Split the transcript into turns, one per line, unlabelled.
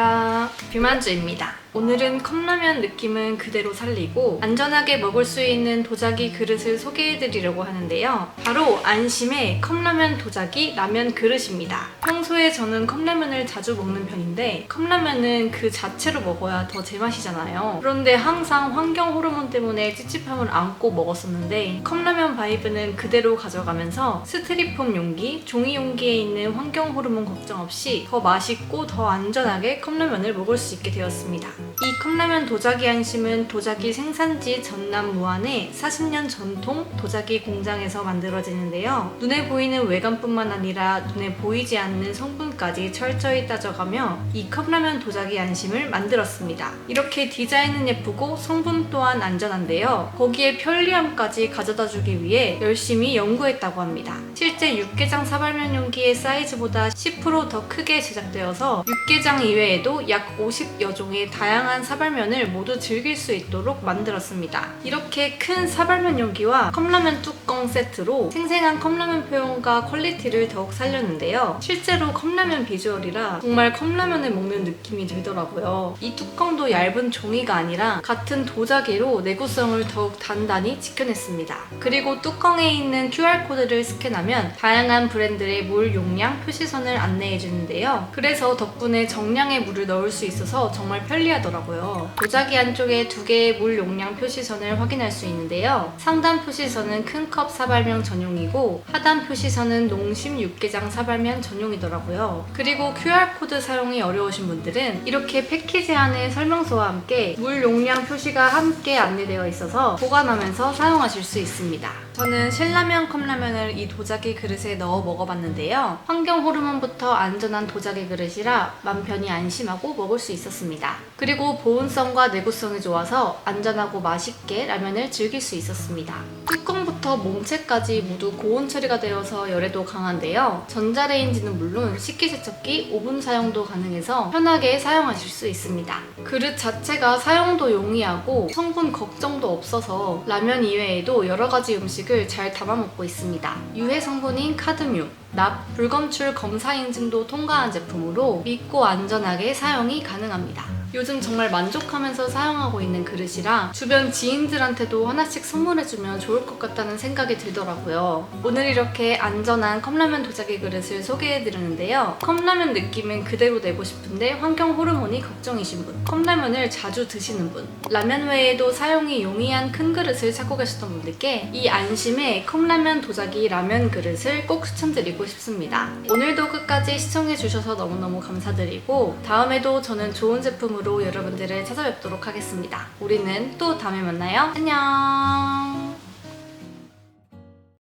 안녕하세요. 비만주입니다. 오늘은 컵라면 느낌은 그대로 살리고 안전하게 먹을 수 있는 도자기 그릇을 소개해드리려고 하는데요. 바로 안심의 컵라면 도자기 라면 그릇입니다. 평소에 저는 컵라면을 자주 먹는 편인데 컵라면은 그 자체로 먹어야 더 제맛이잖아요. 그런데 항상 환경 호르몬 때문에 찝찝함을 안고 먹었었는데 컵라면 바이브는 그대로 가져가면서 스티리폼 용기, 종이 용기에 있는 환경 호르몬 걱정 없이 더 맛있고 더 안전하게 컵라면을 먹을 수 있게 되었습니다. 이 컵라면 도자기 안심은 도자기 생산지 전남 무안의 40년 전통 도자기 공장에서 만들어지는데요. 눈에 보이는 외관뿐만 아니라 눈에 보이지 않는 성분까지 철저히 따져가며 이 컵라면 도자기 안심을 만들었습니다. 이렇게 디자인은 예쁘고 성분 또한 안전한데요. 거기에 편리함까지 가져다 주기 위해 열심히 연구했다고 합니다. 실제 육개장 사발면 용기의 사이즈보다 10%더 크게 제작되어서 육개장 이외에도 약 50여 종의 다양한 사발면을 모두 즐길 수 있도록 만들었습니다. 이렇게 큰 사발면 용기와 컵라면 뚜껑 세트로 생생한 컵라면 표현과 퀄리티를 더욱 살렸는데요. 실제로 컵라면 비주얼이라 정말 컵라면을 먹는 느낌이 들더라고요. 이 뚜껑도 얇은 종이가 아니라 같은 도자기로 내구성을 더욱 단단히 지켜냈습니다. 그리고 뚜껑에 있는 QR코드를 스캔하면 다양한 브랜드의 물 용량 표시선을 안내해 주는데요. 그래서 덕분에 정량의 물을 넣을 수 있어서 정말 편리하더라고요. 도자기 안쪽에 두 개의 물 용량 표시선을 확인할 수 있는데요. 상단 표시선은 큰 컵 사발면 전용이고 하단 표시선은 농심 육개장 사발면 전용이더라고요. 그리고 QR코드 사용이 어려우신 분들은 이렇게 패키지 안에 설명서와 함께 물 용량 표시가 함께 안내되어 있어서 보관하면서 사용하실 수 있습니다. 저는 신라면 컵라면을 이 도자기 그릇에 넣어 먹어봤는데요. 환경 호르몬부터 안전한 도자기 그릇이라 맘 편히 안심하고 먹을 수 있었습니다. 그리고 보온성과 내구성이 좋아서 안전하고 맛있게 라면을 즐길 수 있었습니다. 뚜껑부터 몸체까지 모두 고온 처리가 되어서 열에도 강한데요. 전자레인지는 물론 식기세척기, 오븐 사용도 가능해서 편하게 사용하실 수 있습니다. 그릇 자체가 사용도 용이하고 성분 걱정도 없어서 라면 이외에도 여러 가지 음식 을 잘 담아 먹고 있습니다. 유해 성분인 카드뮴, 납, 불검출 검사 인증도 통과한 제품으로 믿고 안전하게 사용이 가능합니다. 요즘 정말 만족하면서 사용하고 있는 그릇이라 주변 지인들한테도 하나씩 선물해주면 좋을 것 같다는 생각이 들더라고요. 오늘 이렇게 안전한 컵라면 도자기 그릇을 소개해드렸는데요. 컵라면 느낌은 그대로 내고 싶은데 환경 호르몬이 걱정이신 분, 컵라면을 자주 드시는 분, 라면 외에도 사용이 용이한 큰 그릇을 찾고 계셨던 분들께 이 안심의 컵라면 도자기 라면 그릇을 꼭 추천드리고 싶습니다. 오늘도 끝까지 시청해주셔서 너무너무 감사드리고 다음에도 저는 좋은 제품으로 여러분들을 찾아뵙도록 하겠습니다. 우리는 또 다음에 만나요. 안녕!